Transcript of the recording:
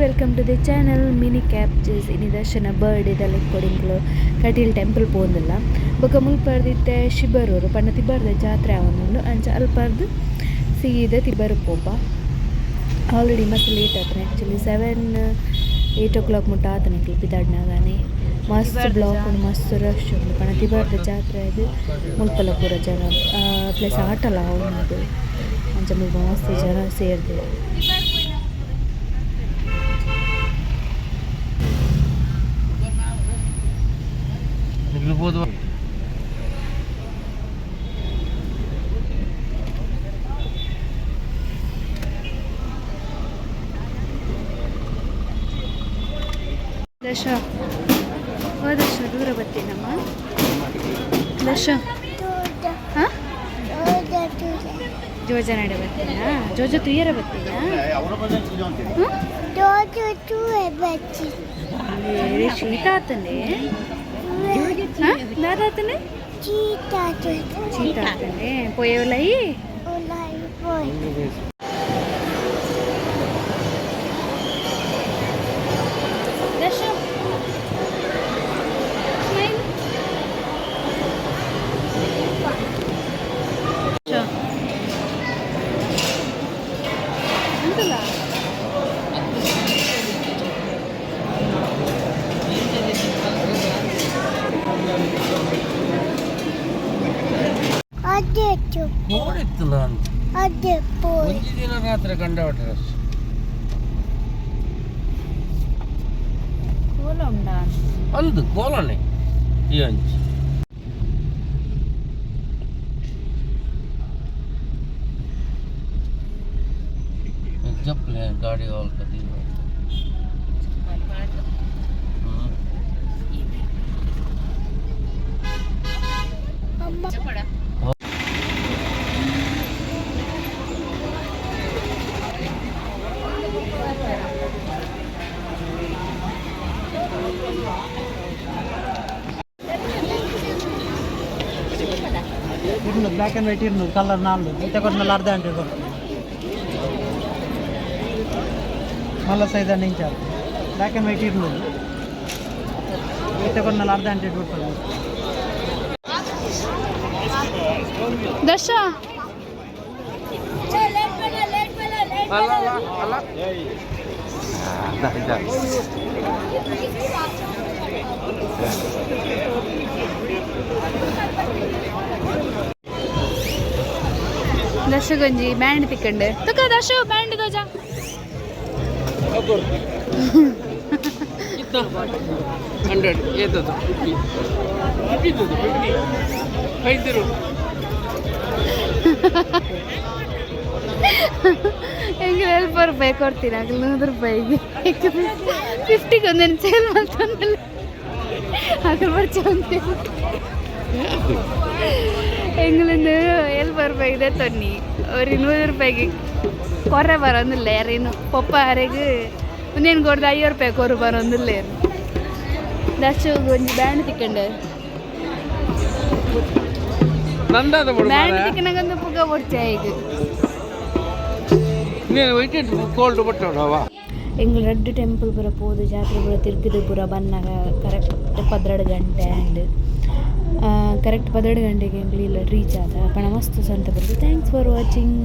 Welcome to the welcome to the channel ದರ್ಶನ ಬರ್ಡ್ இனிதர்ஷன ಬರ್ಡೇದಲ್ಲಿ ಕೊಡಿಂಗ್ಲು ಕಟೀಲ್ ಟೆಂಪಲ್ ಪೋಂದಿಲ್ಲ ಬೊಕ ಮುಲ್ಪರ್ದಿತ್ತೆ ಶಿಬರೂರು ಪಂಡ ತಿಬ್ಬರ್ದ ಜಾತ್ರೆ ಅವನೊಂದು ಅಂಚ ಅಲ್ಪರ್ದು ಸೀದ ತಿಬ್ಬರು ಪೋಪ ಆಲ್ರೆಡಿ ಮಸ್ತ್ ಲೇಟ್ ಆತನ actually seven eight o'clock ಮುಟ್ಟ ಆತನ ಪಿದಾಡ್ನಾಗಾನೆ ಮಸ್ತ್ ಬ್ಲಾಕ್ ಉಂಡು ಮಸ್ತ್ ರಶ್ ಉಂಡು ಪಂಡ ತಿಬ್ಬರ್ದ ಜಾತ್ರೆ ಇದು ಮುಲ್ಪಲ ಪೂರ ಜನ ಪ್ಲಸ್ ಆಟಲ ಅವನದು ಅಂಚ ಮುಲ್ಪ ಮಸ್ತ್ ಜನ ಸೇರ್ದೆ ದಶ ಓ ದಶ ದೂರ ಬರ್ತೀನಮ್ಮ ದಶ ಹಾಂ ಜೋಜ ನಡೆ ಬರ್ತೀನಾ ಜೋಜ ತುಯ್ಯರ ಬರ್ತೀನಾ ಏ ಶೀತ ಆತನೆ ಹಾಂ ದಾದಾತನೆ ಶೀತ ಆತನೆ ಪೊಯ್ಯವಲೈ ದಶ ಅಂತಲ್ಲ ನೋಡಿತ್ತಲ್ಲ ಒಂದು ದಿನ ರಾತ್ರಿ ಕಂಡ ಹೊಟ್ಟೆ ಕೋಲ ಉಂಡಾ ಅಂದು ಕೋಲನೆ ಈ ಅಂಚಿ ಜಪ್ಪಲೆ ಗಾಡಿ ಹೋಗ್ತದೆ ಇರ್ನೂರು ಬ್ಲ್ಯಾಕ್ ಆ್ಯಂಡ್ ವೈಟ್ ಇರ್ನೂರು ಕಲರ್ ನಾಲ್ಕು ಕೊಟ್ಟ ಮೇಲೆ ಅರ್ಧ ಅಂಟಿ ಕೊಡ್ತೀನಿ మళ్ళీ సైజ్ అందించారు బ్లాక్ అండ్ వైట్ ఇట్లు. ఇట్ట కొన్ని అర్థం అంటే దశ దశ గంజి బ్యాండ్ తిక్కండి. తుక దశ బ్యాండ్ దోజా ಹಂಡ್ರೆಡ್ ಏತದು ಫಿಫ್ಟಿ ಫಿಫ್ಟಿ ಫಿಫ್ಟಿ ಐದು ಹೆಂಗೆ ಹೆಲ್ಪ್ ಕೊಡ್ತೀನಿ ಆಗಲಿ ನೂರು ರೂಪಾಯಿಗೆ ಫಿಫ್ಟಿಗೆ ಒಂದೇನು ಸೇಲ್ ಮಾಡ್ತಾನಲ್ಲ ಅದ್ರ ಬರ್ಚಂತೆ ಹೆಂಗ್ಲಿಂದು ಎಲ್ಲಿ ಇದೆ ತೊನ್ನಿ. ಅವ್ರಿಗೆ ನೂರು ರೂಪಾಯಿಗೆ ಕೊರ್ರೆ ಬರೋದಿಲ್ಲ ಯಾರೇನು ಪಪ್ಪ ಯಾರಿಗೆ ಒಂದೇನು ಕೊಡ್ದು ಐವತ್ತು ರೂಪಾಯಿ ಕೊರು ಬರೋದಿಲ್ಲ ಏನು ದಶ ಒಂಜಿ ಬ್ಯಾಂಡ್ ತಿಕ್ಕಂಡು ನಂದಾದ ಬಿಡು ಬ್ಯಾಂಡ್ ತಿಕ್ಕನಾಗಂದು ಪುಗ ಕೊಡ್ಚೆ ಈಗ ನೀನು ವೈಟ್ ಕೋಲ್ಡ್ ಬಟ್ಟವ ಎಂಗ್ಳು ರೆಡ್ ಟೆಂಪಲ್ ಪೂರ ಪೋದು ಜಾತ್ರೆ ಪೂರ ತಿರ್ಗಿದು ಪೂರ ಬನ್ನಾಗ ಕರೆಕ್ಟ್ ಪದ್ರೆಡು ಗಂಟೆ ಆ್ಯಂಡ್ ಕರೆಕ್ಟ್ ಪದ್ರೆಡು ಗಂಟೆಗೆ ಎಂಗ್ಳು ಇಲ್ಲ ರೀಚ್ ಆದ ಪಣ ಮಸ್ತ್ ಸಂತ ಬರ್ತದೆ ಥ್ಯಾಂಕ್ಸ್ ಫಾರ್ ವಾಚಿಂಗ್